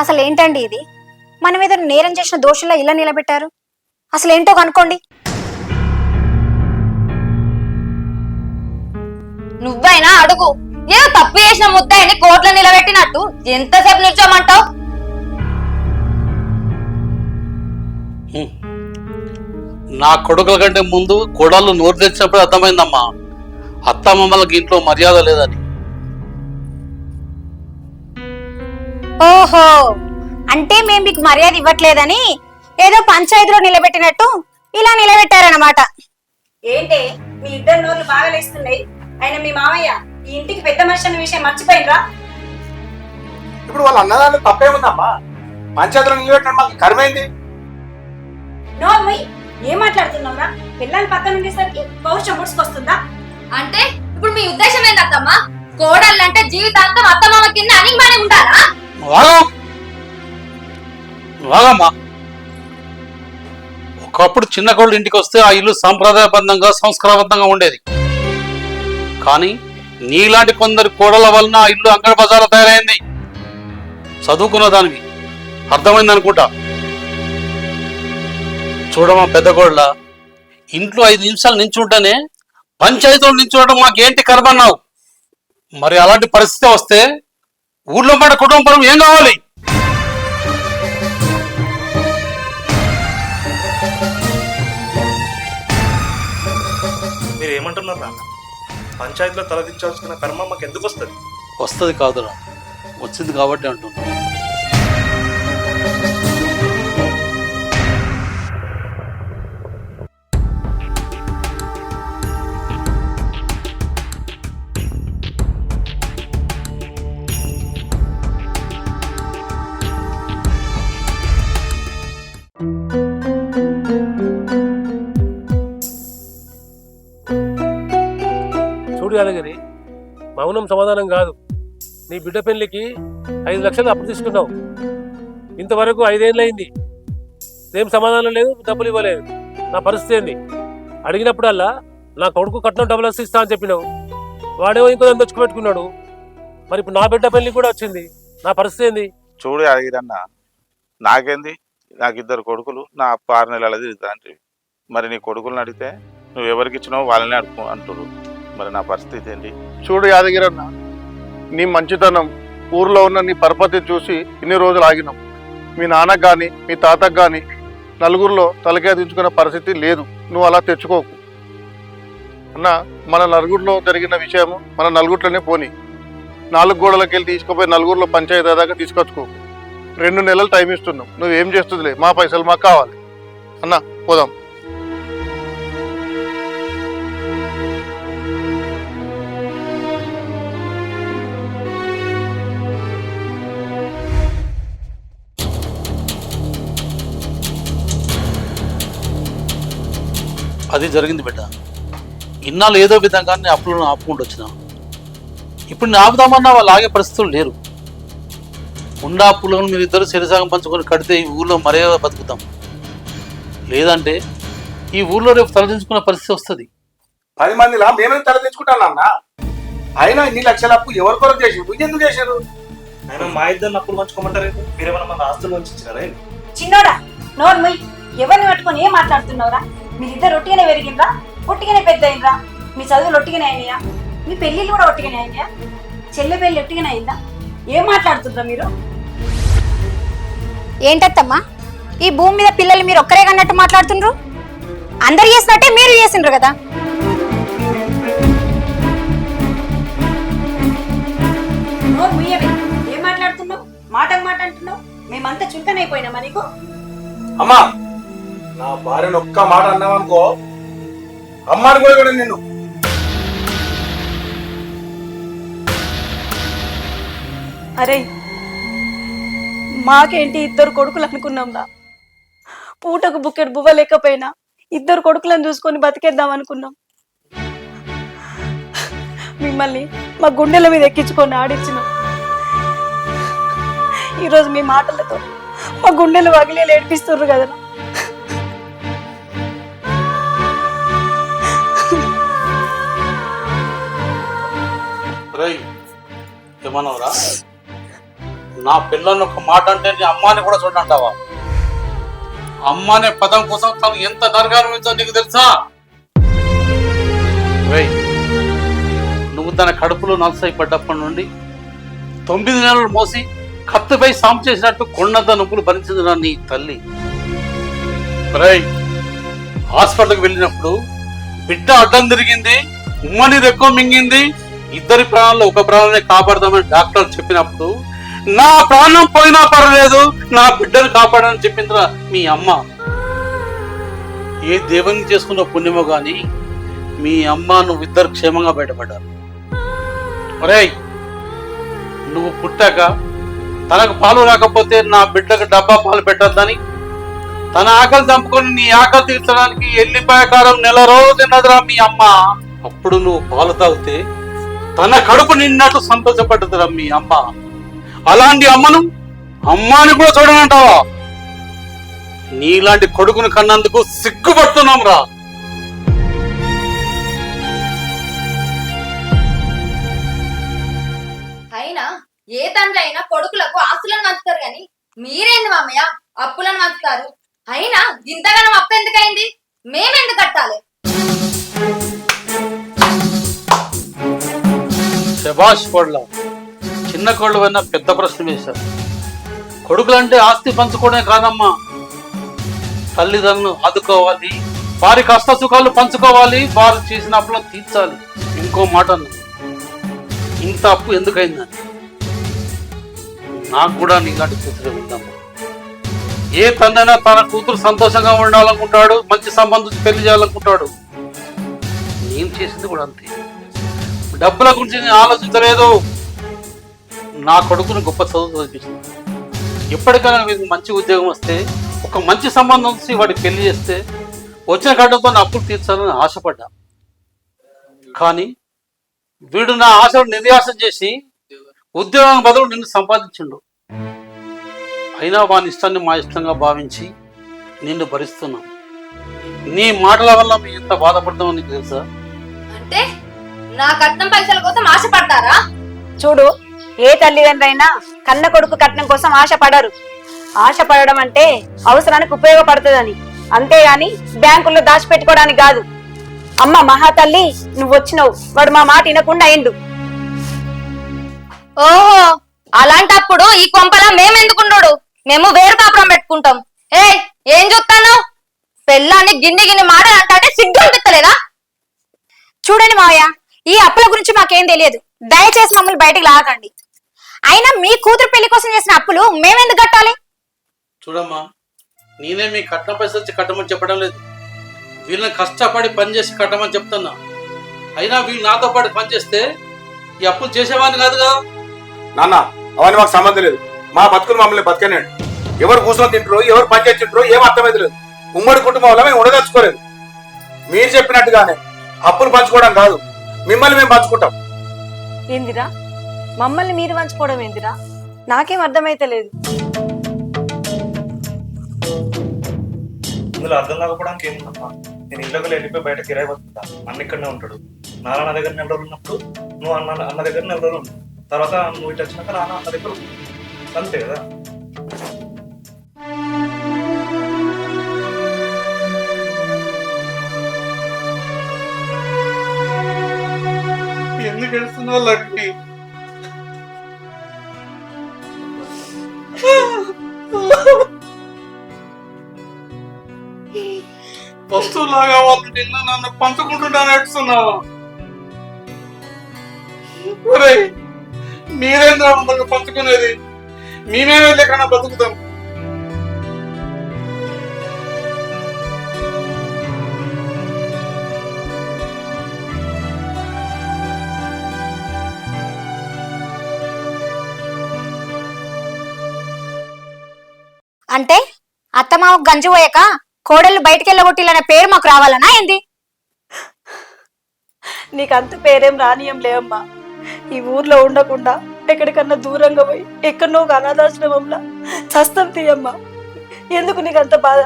అసలు ఏంటండి ఇది? మన మీద నేరం చేసిన దోషుల్లో ఇలా నిలబెట్టారు? అసలు ఏంటో కనుక్కోండి. నువ్వైనా అడుగు. ఏదో తప్పు చేసిన ముద్దాయిని కోర్టులో నిలబెట్టినట్టు ఎంతసేపు నిల్చోమంటావు? నా కొడుకుల కంటే ముందు కోడళ్ళు నోరు తెచ్చినప్పుడు అర్థమైందమ్మా. అత్తమ్మమ్మలకి ఇంట్లో మర్యాద లేదని. ఓహో! అంటే మేము మీకు మర్యాద ఇవ్వట్లేదని ఏదో పంచాయతీలో నిలబెట్టినట్టు ఇలా నిలబెట్టారన్నమాట. ఏంటే? మీ ఇద్దరు నోర్లు బాగా లేస్తున్నాయి ఆయన మీ మామయ్య ఈ ఇంటికి పెద్ద మనిషి అన్న విషయం మర్చిపోయినరా ఇప్పుడు వాళ్ళ అన్నదాన్ని తప్పేముందమ్మా పంచాయతీలో నిలబెట్టడం మాకు కర్మైంది? నోర్మి ఏం మాట్లాడుతున్నావురా? పిల్లల్ని పక్కన ఉండేసరికి పౌరుషం ముడుచుకొస్తుందా? అంటే ఇప్పుడు మీ ఉద్దేశం ఏంటమ్మా కోడళ్ళంటే జీవితాంతం అత్తమామ కింద అనిగిమానే ఉండాలా? వాగమ్మా ఒకప్పుడు చిన్న కోళ్ళు ఇంటికి వస్తే ఆ ఇల్లు సాంప్రదాయబద్ధంగా సంస్కారబద్ధంగా ఉండేది. కానీ నీలాంటి కొందరు కోడల వలన ఆ ఇల్లు అంగడి బజార్ తయారైంది. చదువుకున్న దానికి అర్థమైంది అనుకుంటా. చూడమా పెద్ద కోళ్ళ ఇంట్లో ఐదు నిమిషాలు నించుంటేనే పంచాయతీలో నించుండటం మాకేంటి కర్మన్నావు మరి అలాంటి పరిస్థితి వస్తే ఊర్లో పడ్డ కుటుంబం ఏం కావాలి? మీరు ఏమంటున్నారు నాన్న? పంచాయతీలో తలదించాల్సిన కర్మ మాకు ఎందుకు వస్తుంది? వస్తుంది కాదురా. వచ్చింది కాబట్టి అంటున్నా. చూడు యాదగిరి మౌనం సమాధానం కాదు. నీ బిడ్డ పెళ్ళికి ఐదు లక్షలు అప్పు తీసుకున్నావు. ఇంతవరకు ఐదేళ్ళయింది. ఏం సమాధానం లేదు డబ్బులు ఇవ్వలేదు. నా పరిస్థితి ఏంది? అడిగినప్పుడల్లా నా కొడుకు కట్నం డబ్బులు వస్తే ఇస్తా అని చెప్పినావు. వాడేమో ఇంకో దాన్ని తెచ్చుకుపెట్టుకున్నాడు మరి ఇప్పుడు నా బిడ్డ పెళ్ళి కూడా వచ్చింది. నా పరిస్థితి ఏంది? చూడు అడిగిరన్న నాకేంది? నాకు ఇద్దరు కొడుకులు నా అప్ప ఆరు నెలలది ఇలాంటివి మరి నీ కొడుకులను అడిగితే నువ్వు ఎవరికి ఇచ్చినావు వాళ్ళని అడుపు అంటురు మరి నా పరిస్థితి ఏంటి? చూడు యాదగిరన్న నీ మంచితనం ఊర్లో ఉన్న నీ పరపతి చూసి ఇన్ని రోజులు ఆగినాం మీ నాన్నకు కానీ మీ తాతకు కానీ నలుగురిలో తలకేదించుకునే పరిస్థితి లేదు. నువ్వు అలా తెచ్చుకోకు. అన్న మన నలుగురిలో జరిగిన విషయము మన నలుగురిలోనే పోని. నాలుగు గోడలకు వెళ్ళి తీసుకుపోయి నలుగురిలో పంచాయతీ దాకా తీసుకొచ్చుకోకు రెండు నెలలు టైం ఇస్తున్నాం నువ్వేం చేస్తుందిలే? మా పైసలు మాకు కావాలి. అన్న పోదాం. అది జరిగింది బిడ్డ. ఇన్నాళ్ళు ఏదో విధంగా నేను అప్పులను ఆపుకుంటూ వచ్చిన. ఇప్పుడు నేను ఆపుదామన్నా వాళ్ళు ఆగే పరిస్థితులు లేరు. ఉన్న అప్పులను మీరు ఇద్దరు శరీసాగం పంచుకొని కడితే ఈ ఊళ్ళో మర్యాద బతుకుతాం. లేదంటే ఈ ఊళ్ళో రేపు తలదించుకునే పరిస్థితి వస్తుంది. పది మందిలా మేమే తల తెచ్చుకుంటాను అన్న? అయినా ఇన్ని లక్షల అప్పు ఎవరి కొరకు చేసి నువ్వు ఎందుకు చేశారు ఆయన మా ఇద్దరు అప్పులు పంచుకోమంటారు మీరేమన్నా మన ఆస్తులు పంచిచ్చినారా చిన్నోడా నోర్మి ఎవరిని పట్టుకొని ఏం మాట్లాడుతున్నావురా? మీరిద్దరు ఒట్టిగానే పెరిగిండ్రా? ఒట్టిగానే పెద్ద అయినరా మీ చదువులు ఒట్టిగానే అయినాయా? మీ పెళ్ళిళ్ళు కూడా ఒట్టిగానే అయినాయా? చెల్లె పెళ్ళి ఒట్టిగానే అయిందా? ఏం మాట్లాడుతుండ్రా మీరు? ఏంటత్తమ్మా? ఈ భూమి మీద పిల్లలు మీరు ఒక్కరే కన్నట్టు మాట్లాడుతుండ్రు? అందరు చేసినట్టే మీరు చేసిండ్రు కదా? ఏం మాట్లాడుతున్నావు? మాటకు మాట అంటున్నావు? మేమంతా చులకనైపోయినామా నీకు? అమ్మా! నా భార్యను ఒక్క మాట అన్నావనుకో అమ్మాని కూడా కూడా నిన్ను. అరే మాకేంటి ఇద్దరు కొడుకులు అనుకున్నాంరా పూటకు బుక్కెడు బువ్వ లేకపోయినా ఇద్దరు కొడుకులను చూసుకొని బతికేద్దాం అనుకున్నాం. మిమ్మల్ని మా గుండెల మీద ఎక్కించుకొని ఆడించినాం. ఈరోజు మీ మాటలతో మా గుండెలు వగిలే ఏడిపిస్తుర్రు కదా రై ఏమన్నావురా? నా పిల్లల్ని ఒక మాట అంటే నీ అమ్మాని కూడా చూడంటావా? అమ్మ అనే పదం కోసం తను ఎంత నరగానుభవించో నీకు తెలుసా? రేయ్, నువ్వు తన కడుపులో నలసై పడ్డప్పటి నుండి తొమ్మిది నెలలు మోసి కత్తిపై సాం చేసినట్టు కొండంత నొప్పులు భరించింది నీ తల్లి. రేయ్, హాస్పిటల్కి వెళ్ళినప్పుడు బిడ్డ అడ్డం తిరిగింది ఉమ్మని ఎక్కువ మింగింది ఇద్దరి ప్రాణాలు ఒక ప్రాణాన్ని కాపాడదామని డాక్టర్ చెప్పినప్పుడు నా ప్రాణం పోయినా పర్వాలేదు నా బిడ్డను కాపాడని చెప్పిందిరా మీ అమ్మ. ఏ దేవుని చేసుకున్న పుణ్యమో గాని మీ అమ్మ నువ్వు ఇద్దరు క్షేమంగా బయటపడ్డారు. ఒరే నువ్వు పుట్టాక తనకు పాలు రాకపోతే నా బిడ్డకు డబ్బా పాలు పెట్టొద్దని తన ఆకలి చంపుకొని నీ ఆకలి తీర్చడానికి ఎల్లిపాయ కారం నెల రోజు తిన్నదిరా మీ అమ్మ. అప్పుడు నువ్వు పాలు తాగితే తన కడుపు నిన్నట్టు సంతోషపడ్డదిరా మీ అమ్మ. అలాంటి అమ్మను అమ్మాని కూడా చూడనంటావా? నీలాంటి కొడుకును కన్నందుకు సిగ్గుపడుతున్నాం రా అయినా ఏ తండ్రి అయినా కొడుకులకు ఆస్తులను పంచుతారు గాని మీరేంది మామయ్య? అప్పులను పంచుతారు. అయినా ఇంతగానం అప్పు ఎందుకైంది? మేమెందుకు కట్టాలి? శభాష్ కోళ్ళ చిన్న కోళ్ళు వల్ల పెద్ద ప్రశ్న వేశారు. కొడుకులంటే ఆస్తి పంచుకోవడమే కాదమ్మా. తల్లిదండ్రులు ఆదుకోవాలి. వారి కష్ట సుఖాలు పంచుకోవాలి. వారు చేసిన అప్పులను తీర్చాలి. ఇంకో మాట ఇంత అప్పు ఎందుకైందని. నాకు కూడా నీలాంటి కూతురు ఉందమ్మా. ఏ తండ్రైనా తన కూతురు సంతోషంగా ఉండాలనుకుంటాడు. మంచి సంబంధం పెళ్ళి చేయాలనుకుంటాడు. నేను చేసింది కూడా అంతే. డబ్బుల గురించి నేను ఆలోచించలేదు. నా కొడుకును గొప్ప చదువు చదివించింది. ఎప్పటికైనా మీకు మంచి ఉద్యోగం వస్తే ఒక మంచి సంబంధం వచ్చి వాడికి పెళ్ళి చేస్తే వచ్చిన గడ్డతో నా అప్పులు తీర్చాలని ఆశపడ్డా. కానీ వీడు నా ఆశను నిర్యాసం చేసి ఉద్యోగం బదులు నిన్ను సంపాదించిండు. అయినా వాని ఇష్టాన్ని మా ఇష్టంగా భావించి నిన్ను భరిస్తున్నాం. నీ మాటల వల్ల మేము ఎంత బాధపడతామో నీకు తెలుసా? అంటే? నా కట్నం పైసల కోసం ఆశపడతారా? చూడు ఏ తల్లిదండ్రి అయినా కన్న కొడుకు కట్నం కోసం ఆశపడరు. ఆశపడడం అంటే అవసరానికి ఉపయోగపడుతుందని. అంతేగాని బ్యాంకుల్లో దాచిపెట్టుకోవడానికి కాదు. అమ్మ మహాతల్లి నువ్వు వచ్చినావు వాడు మా మాట వినకుండా అయిండు. ఓహో అలాంటప్పుడు ఈ కొంపల మేమెందుకుండు మేము వేరు కాపురం పెట్టుకుంటాం. ఏ ఏం చూస్తాను పెళ్ళాన్ని గిన్ని గిన్ని మాటలు అంటే సిగ్గు అనిపిస్తలేదా చూడండి మావయ్య ఈ అప్పుల గురించి మాకేం తెలియదు. దయచేసి మమ్మల్ని బయటికి లాగండి అయినా మీ కూతురు పెళ్ళి కోసం చేసిన అప్పులు మేమెందుకు కట్టాలి? చూడమ్మా నేనే మీ కట్నం పైసలు కట్టమని చెప్పడం లేదు. వీళ్ళని కష్టపడి పని చేసి కట్టమని చెప్తున్నా. అయినా వీళ్ళు నాతో పాటు పని చేస్తే ఈ అప్పులు చేసేవాడిని కాదు కదా నాన్న అవన్నీ మాకు సంబంధం లేదు. మా బతుకులు మమ్మల్ని బతకనేడు. ఎవరు కూర్చొని తింటారో ఎవరు పని చేసి తింటారో ఏం అర్థమైతే లేదు. ఉమ్మడి కుటుంబంలో మేము ఉండదలుచుకోలేదు. మీరు చెప్పినట్టుగానే అప్పులు పంచుకోవడం కాదు. మిమ్మల్ని మేము పంచుకుంటాం. ఏందిరా? మమ్మల్ని మీరు పంచుకోవడం ఏందిరా? నాకేం అర్థమైతే లేదు. ఇందులో అర్థం కాకపోవడానికి ఏముందమ్మా? నేను ఇళ్ళకి వెళ్ళిపోయి బయట కిరాయి బతుకుతా అన్న ఇక్కడనే ఉంటాడు. నాన్న నా దగ్గర నెల రోజులు ఉన్నప్పుడు నువ్వు అన్న అన్న దగ్గర నెల రోజులు తర్వాత నువ్వు ఇటు వచ్చినాక నాన్న అన్న దగ్గర. అంతే కదా? తెలిసిన వాళ్ళండి వస్తువులాగా వాళ్ళు నిన్న నన్ను పంచుకుంటున్నా నడుస్తున్నావా? ఒరేయ్, మీరేంద్ర మమ్మల్ని పంచుకునేది? మేమే వెళ్ళకన్నా బతుకుతాం. అంటే అత్తమావ గంజి పోయాక కోడళ్ళు బయటికి వెళ్ళగొట్టిల్లనే పేరు మాకు రావాలనా ఏంది? నీకు అంత పేరేం రానియం లేమ్మా ఈ ఊర్లో ఉండకుండా ఎక్కడికన్నా దూరంగా పోయి ఎక్కడనో ఒక అనాథాశ్రమంలో చస్తం తీయమ్మా. ఎందుకు నీకు అంత బాధ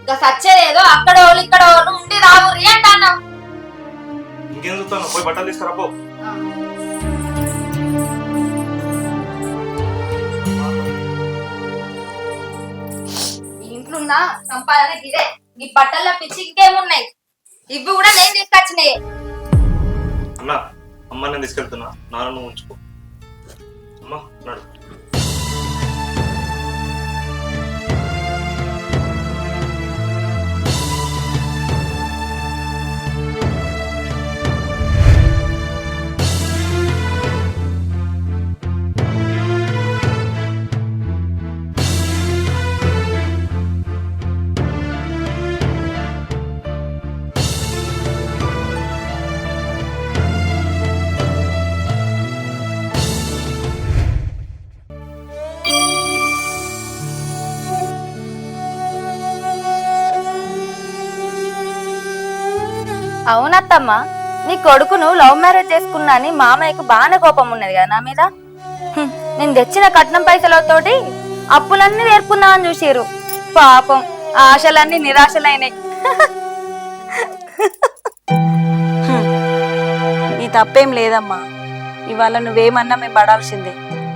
ఇంకా సచ్చేదేదో అక్కడ వాళ్ళు ఇక్కడ వాళ్ళు ఉండి రావురి అంటాను ఇంకేం చూస్తాను? పోయి బట్టలు తీసుకురా ఉన్న సంపాదన ఇదే. నీ బట్టల పిచ్చి ఇంకేమున్నాయి? ఇవి కూడా నేను తీసుకొచ్చినాయి. అన్న అమ్మ నేను తీసుకెళ్తున్నా. నాన్న ఉంచుకో. అమ్మ నడు. అవునత్తమ్మా నీ కొడుకును లవ్ మ్యారేజ్ చేసుకున్నా అని మామయ్యకు బాగానే కోపం ఉన్నది కదా నా మీద? హ్మ్, నేను తెచ్చిన కట్నం పైసలతోటి అప్పులన్నీ నేర్పుకుందామని చూసిరు పాపం ఆశలన్నీ నిరాశలైనాయి. నీ తప్పేం లేదమ్మా. ఇవాళ నువ్వేమన్నా మేము పడాల్సిందే.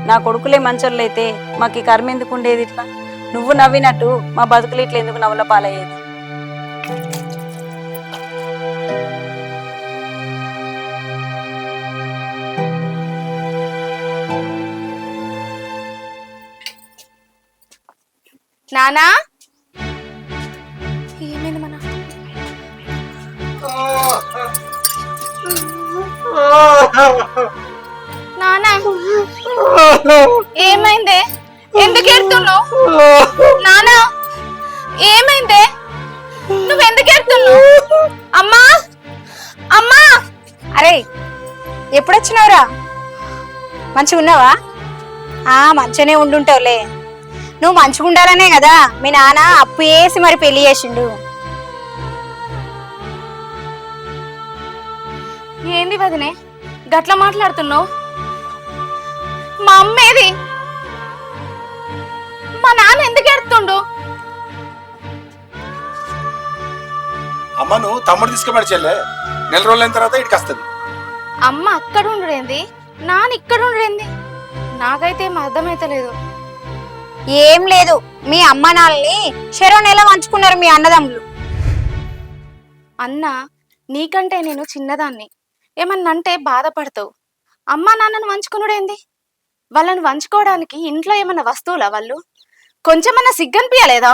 నా కొడుకులే మంచోళ్ళైతే మాకు ఈ కర్మ ఎందుకు ఉండేది ఇట్లా? నువ్వు నవ్వినట్టు మా బతుకులు ఇట్లా ఎందుకు నవ్వుల పాలయ్యేది? నానా? ఏమైంది మన? నానా? ఏమైంది? ఎందుకు ఎడుతున్నావు నానా? ఏమైంది? నువ్వు ఎందుకు ఎడుతున్నావు అమ్మా? అమ్మా? అరే ఎప్పుడు వచ్చినావురా మంచిగా ఉన్నావా మంచిగానే ఉండుంటావులే. నువ్వు మంచిగా ఉండాలనే కదా? మీ నాన్న అప్పు వేసి మరి పెళ్ళి చేసిండు. ఏంది వదినే? గట్ల మాట్లాడుతున్నావు? మా అమ్మేది? మా నాన్న ఎందుకు ఎడుతుండు అమ్మను తమ్ముడు తీసుకుపోయి చెల్లె. నెల రోజులైన తర్వాత ఇటుకి వస్తుంది. అమ్మ అక్కడ ఉండడేంది? నాన్న ఇక్కడ ఉండడేంది? నాకైతే ఏం అర్థమైతలేదు. ఏం లేదు. మీ అమ్మ నాన్నని చెరో నెల మంచుకున్నారు మీ అన్నదమ్ములు. అన్న నీకంటే నేను చిన్నదాన్ని. ఏమన్నంటే బాధపడతావు. అమ్మ నాన్నను వంచుకునుడేంది? వాళ్ళని వంచుకోవడానికి ఇంట్లో ఏమన్నా వస్తువులా వాళ్ళు? కొంచెమన్నా సిగ్గనిపించలేదా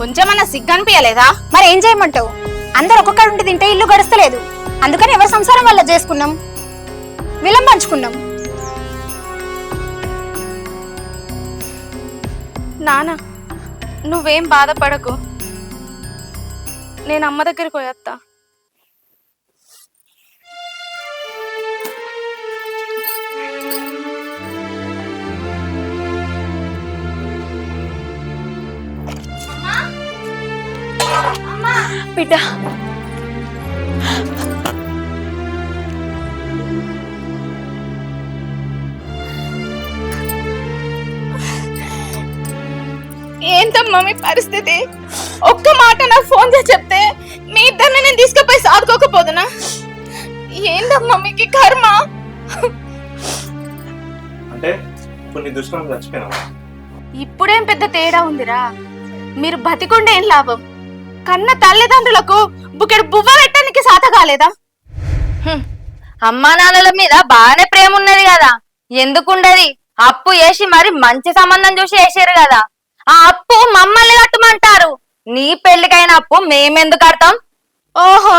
కొంచెమన్నా సిగ్గనిపించలేదా మరి ఏం చేయమంటావు? అందరు ఒక్కొక్కడు ఉండి తింటే ఇల్లు గడుస్తలేదు. అందుకని ఎవరి సంసారం వల్ల చేసుకున్నాం? విలం పంచుకున్నాం నానా నువ్వేం బాధపడకు. నేను అమ్మ దగ్గరికి పోయేస్తా బిడ్డ ఏంటమ్మా మీ పరిస్థితి? ఒక్క మాట నాకు ఫోన్ చేసి చెప్తే మీ ఇద్దరిని నేను తీసుకుపోయి సాదుకోకపోదునా? ఏంటమ్మా మీకు కర్మ? అంటే ఇప్పుడు నీ దృష్టిలో ఇప్పుడేం పెద్ద తేడా ఉందిరా? మీరు బతికుండే ఏం లాభం? కన్న తల్లిదండ్రులకు బుకెడు బువ్వ పెట్టడానికి సాత కాలేదా? అమ్మా నాన్నల మీద బాగానే ప్రేమ ఉన్నది కదా. ఎందుకుండది? అప్పు వేసి మరి మంచి సంబంధం చూసి వేసారు కదా. ఆ అప్పు మమ్మల్ని కట్టమంటారు. నీ పెళ్ళికైన అప్పు మేమెందుకు కడతాం? ఓహో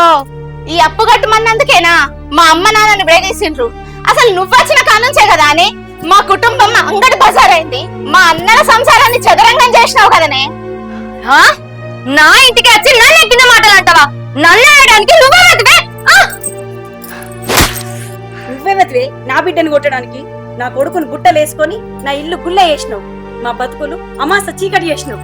ఈ అప్పు కట్టమన్నందుకేనా? మా అమ్మ నాన్నని బ్రేకేసిండ్రు అసలు నువ్వొచ్చిన కానుంచే కదా అని మా కుటుంబం అంగడి బజారైంది. మా అన్నల సంసారాన్ని చదరంగం చేసినావు కదనే. ఆ? నా ఇంటికి వచ్చి నన్ను ఎక్కిన మాటలు అంటావా నన్ను వేయడానికి నువ్వే వెతివే? ఆ? నువ్వెవతివే నా బిడ్డను కొట్టడానికి. నా కొడుకును గుట్టలేసుకొని నా ఇల్లు గుల్ల చేసినావు మా బతుకులు అమాస చీకటి చేసినావు.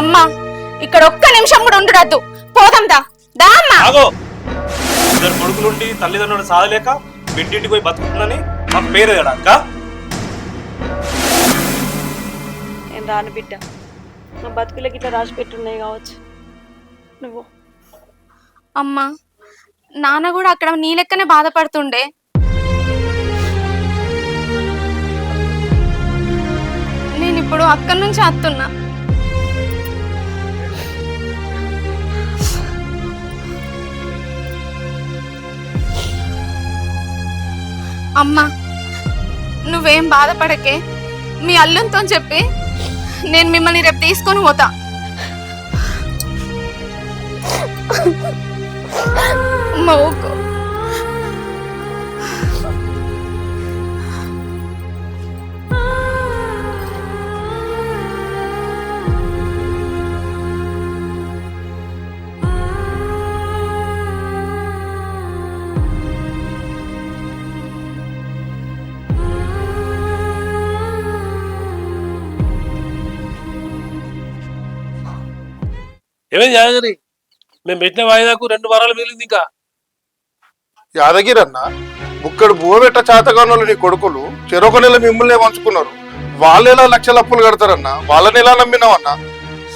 అమ్మా ఇక్కడ ఒక్క నిమిషం కూడా ఉండడద్దు. పోదాం దా. దా అమ్మా. ఆగో. ఇద్దరు కొడుకులుండి తల్లిదండ్రులు సాధలేక బిడ్డింటికి పోయి బతుకుతుందని మా పేరు అక్క నేను రాను బిడ్డ. నా బతుకులకి ఇట్లా రాసి పెట్టున్నాయి కావచ్చు. నువ్వు. అమ్మా నాన్న కూడా అక్కడ నీ లెక్కనే బాధపడుతుండే. నేను ఇప్పుడు అక్కడి నుంచి అత్తున్నా. అమ్మా నువ్వేం బాధపడకే. మీ అల్లంతో చెప్పి నేను మిమ్మల్ని రేపు తీసుకొని పోతా. అమ్మా ఊకో ఏమేం యాదగిరి మేము పెట్టిన వాయిదాకు రెండు వారాలు మిగిలింది ఇంకా. యాదగిరి అన్న ముక్కడు బువ్వబెట్ట చేతగానోళ్ళు నీ కొడుకులు చెరొక నెల మిమ్మల్ని వంచుకున్నారు. వాళ్ళు ఎలా లక్షల అప్పులు కడతారన్న వాళ్ళని ఎలా నమ్మినావన్నా.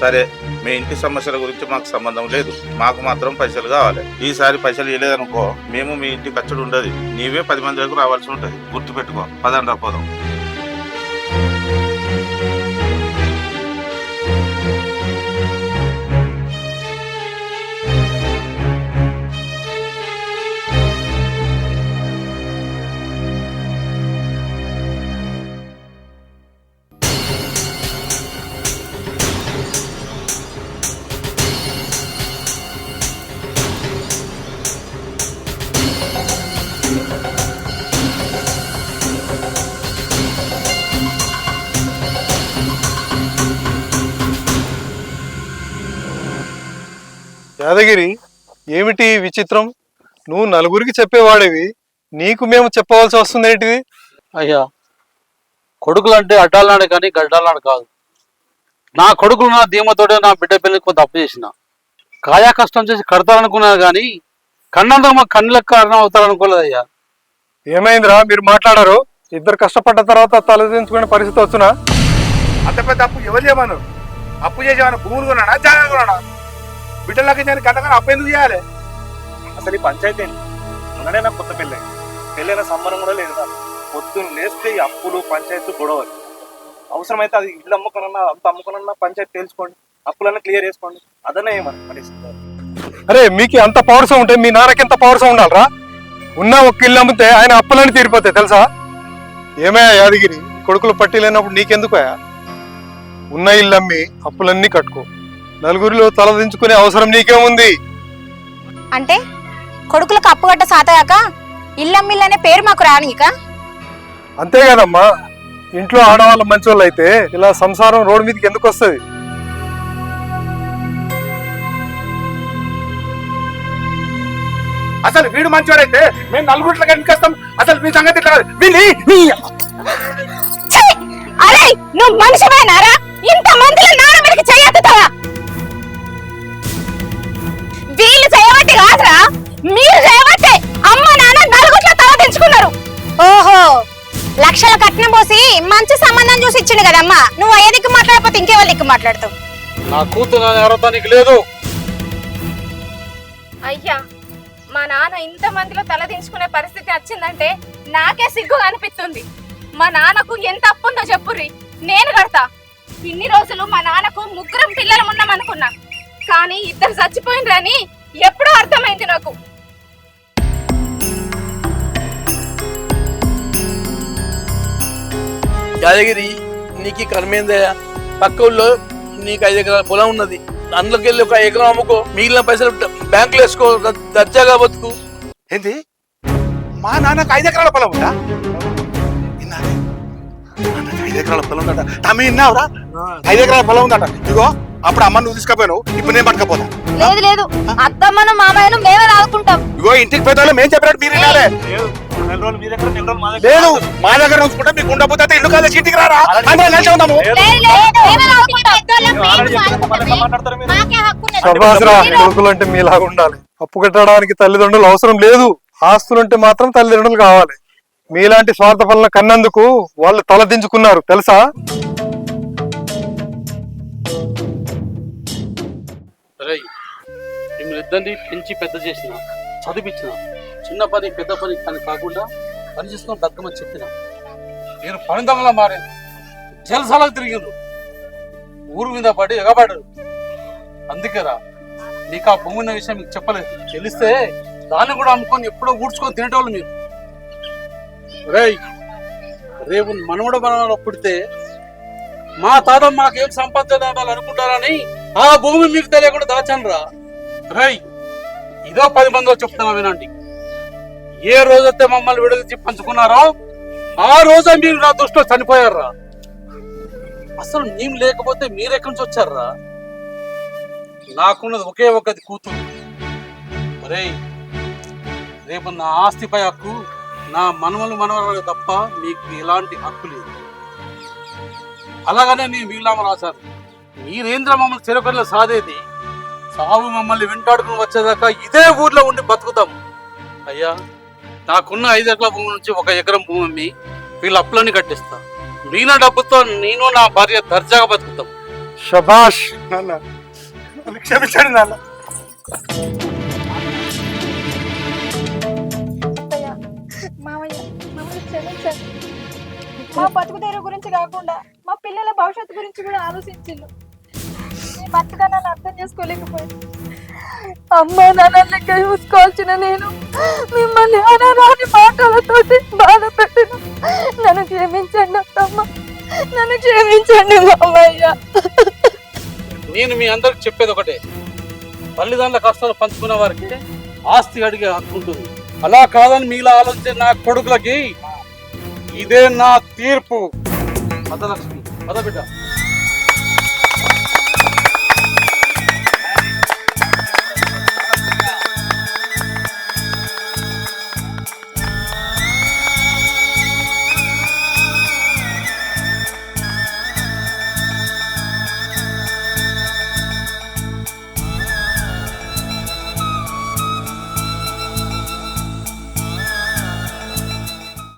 సరే మీ ఇంటి సమస్యల గురించి మాకు సంబంధం లేదు. మాకు మాత్రం పైసలు కావాలి. ఈసారి పైసలు ఇవ్వలేదనుకో మేము మీ ఇంటి ఖర్చుడు ఉండదు. నీవే పది మంది వరకు రావాల్సి ఉంటుంది. గుర్తుపెట్టుకో. పదండి పోదాం. యాదగిరి ఏమిటి విచిత్రం? నువ్వు నలుగురికి చెప్పేవాడివి నీకు మేము చెప్పవలసి వస్తుంది ఏంటిది? అయ్యా కొడుకులు అంటే అడ్డాలనాడు కానీ గడ్డాలనాడు కాదు. నా కొడుకులు నా ధీమతోటే నా బిడ్డ పెళ్ళి కొంత అప్పు చేసిన. కాయా కష్టం చేసి కడతారనుకున్నాను కానీ కన్నందుకు మా కన్నులకు కారణం అవుతారనుకోలేదు అయ్యా. ఏమైందిరా? మీరు మాట్లాడారు. ఇద్దరు కష్టపడ్డ తర్వాత తలదించుకునే పరిస్థితి వచ్చునా? అంత పెద్ద అప్పు ఎవరు చేయమన్నారు? అప్పు చేసేమన్నా భూములు కొన్నాడా జాగా కొన్నాడా? బిడ్డలకి నేను కట్టగానే అప్పెందుకు చేయాలి? అసలు ఈ పంచాయతీ ఏంటి? మొన్ననే నాకు కొత్త పెళ్ళి పెళ్ళైన సంబరం కూడా లేదు నాకు. పొద్దున్న లేస్తే ఈ అప్పులు పంచాయతీ గొడవలు. అవసరమైతే అది ఇల్లు అమ్ముకున్నా అంత అమ్ముకున్నా పంచాయతీ తెలుసుకోండి. అప్పులన్నీ క్లియర్ చేసుకోండి. అదనే ఏమని అరే మీకు అంత పవర్స్ ఉంటే మీ నాన్నకి ఎంత పవర్స్ ఉండాలరా? ఉన్న ఒక ఇల్లు అమ్మితే ఆయన అప్పులన్నీ తీరిపోతాయి తెలుసా? ఏమయ్యా యాదగిరి? కొడుకులు పట్టి లేనప్పుడు నీకెందుకు ఉన్న ఇల్లు అమ్మి అప్పులన్నీ కట్టుకో. నలుగురిలో తలదించుకునే అవసరం నీకేముంది? అంటే కొడుకులకు అప్పుగట్ట సాతగాక ఇల్లమ్మిల్లనే పేరు మాకు రానిక? అంతే కదమ్మా. ఇంట్లో ఆడవాళ్ళ మంచోళ్ళు అయితే ఇలా సంసారం రోడ్డు మీదకి ఎందుకు వస్తుంది? అసలు వీడు మంచివాడైతే మేము నలుగురిలో ఎందుకు వస్తాం అసలు మీ సంగతి ఇట్లా కాదు. వీళ్ళు ఈ- అరే నువ్వు మనిషివేనారా? ఇంత మందిలో నాన్న మీదకి చేయొద్దుతావా వీళ్ళు చేయబట్టి కాదురా. మీరు చేయబట్టే అమ్మ నాన్న నలుగుట్ల తల దించుకున్నారు ఓహో లక్షల కట్నం పోసి మంచి సంబంధం చూసి ఇచ్చిండు కదమ్మా నువ్వు దిక్కు మాట్లాడకపోతే ఇంకెవరి దిక్కు మాట్లాడతావు? నా కూతురు అనే అర్హత నీకు లేదు. అయ్యా మా నాన్న ఇంత మందిలో తలదించుకునే పరిస్థితి వచ్చిందంటే నాకే సిగ్గు అనిపిస్తుంది. మా నాన్నకు ఎంత అప్పుందో చెప్పుర్రి. నేను కడతా. ఇన్ని రోజులు మా నాన్నకు ముగ్గురం పిల్లలు ఉన్నామనుకున్నా. కానీ ఇద్దరు చచ్చిపోయినరని ఎప్పుడో అర్థమైంది నాకు. యాదగిరి నీకు ఈ కర్మేందయ్యా పక్క ఊళ్ళో నీకు ఐదు ఎకరాల పొలం ఉన్నది. అందులోకి వెళ్ళి ఒక ఎకరం అమ్ముకో. మిగిలిన పైసలు బ్యాంకులో వేసుకో. దర్జాగా బతుకు. ఏంది? మా నాన్నకు ఐదు ఎకరాల పొలం ఉందా? నాన్నకు ఐదు ఎకరాల పొలం ఉందట. తమ్మి విన్నావురా? ఐదు ఎకరాల పొలం ఉందట. ఇగో అప్పుడు అమ్మ నువ్వు తీసుకుపోయావు ఇప్పుడు నేను పట్టుకపోతా. లేదు లేదు. అత్తమ్మను మామయ్యను మేమే రాదుకుంటాం ఇగో ఇంటికి పెద్దవాళ్ళు మేము చెప్పినట్టు మీరు వినాలే. లేదు. మీ దగ్గర ఉంచుకుంటే మీకు ఉండకపోతే ఇల్లు కాదు ఇంటికి రారా? అంటే శబాస్రా కొడుకులు అంటే మీలాగా ఉండాలి. అప్పు కట్టడానికి తల్లిదండ్రులు అవసరం లేదు. ఆస్తులుంటే మాత్రం తల్లిదండ్రులు కావాలి. మీలాంటి స్వార్థ పనులు కన్నందుకు వాళ్ళు తలదించుకున్నారు. తెలుసా? మిమ్మల్ని ఇద్దరిని పెంచి పెద్ద చేసిన చదివించిన చిన్న పని పెద్ద పని కానీ కాకుండా పని చేసుకొని బతుకమని చెప్పిన. మీరు పనిదమలా మారారు జలసాలకు తిరిగిండ్రు. ఊరు మీద పడి ఎగబడరు అందుకేరా మీకు ఆ భూమి ఉన్న విషయం మీకు చెప్పలేదు. తెలిస్తే దాన్ని కూడా అమ్ముకొని ఎప్పుడో ఊడ్చుకొని తినేటోళ్ళు మీరు. రేయ్ రేపు మనముడ మనలో పుడితే మా తాత మాకేం సంపాదన అనుకుంటారని ఆ భూమి మీకు తెలియకుండా దాచాను రా రై ఇదో పది మందిలో చెప్తున్నా వినండి. ఏ రోజైతే మమ్మల్ని విడదీసి పంచుకున్నారో ఆ రోజే మీరు నా దృష్టిలో చనిపోయారా? అసలు మేము లేకపోతే మీరు ఎక్కడి నుంచి వచ్చారా? నాకున్నది ఒకే ఒకటి కూతురు. రే రేపు నా ఆస్తిపై హక్కు నా మనవలు మనవరాలు తప్ప మీకు ఎలాంటి హక్కు లేదు. అలాగనే నేను వీళ్ళామ రాశారు మీరేంద్ర మమ్మల్ని చిరపల్లి సాదేది? సాగు మమ్మల్ని వెంటాడుకుని వచ్చేదాకా ఇదే ఊర్లో ఉండి బతుకుతాం. అయ్యా నాకున్న ఐదు ఎకరాల భూమి నుంచి ఒక ఎకరం భూమి అమ్మి వీళ్ళ అప్పులన్నీ కట్టిస్తా. మిగిలిన డబ్బుతో నేను నా భార్య దర్జాగా బతుకుతాం. శబాష్ నాన్న. క్షమించండి నాన్న. మా బతుకు తెరువు గురించి కాకుండా మా పిల్లల భవిష్యత్తు గురించి కూడా ఆలోచించిండు. మీ నన్ను అర్థం చేసుకోలేకపోయాను. అమ్మ నాన్నలకి చూసుకోవాల్సిన నేను. మిమ్మల్ని అనరాని మాటలతో బాధ పెట్టను. నన్ను క్షమించండి అత్తమ్మ. నన్ను క్షమించండి మామయ్య నేను మీ అందరికి చెప్పేది ఒకటే. తల్లిదండ్రుల కష్టాలు పంచుకున్న వారికి ఆస్తి అడిగే హక్కు ఉంటుంది. అలా కాదని మీలా ఆలోచించే నా కొడుకులకి ఇదే నా తీర్పు. పదలక్ష్మి పద బిడ్డ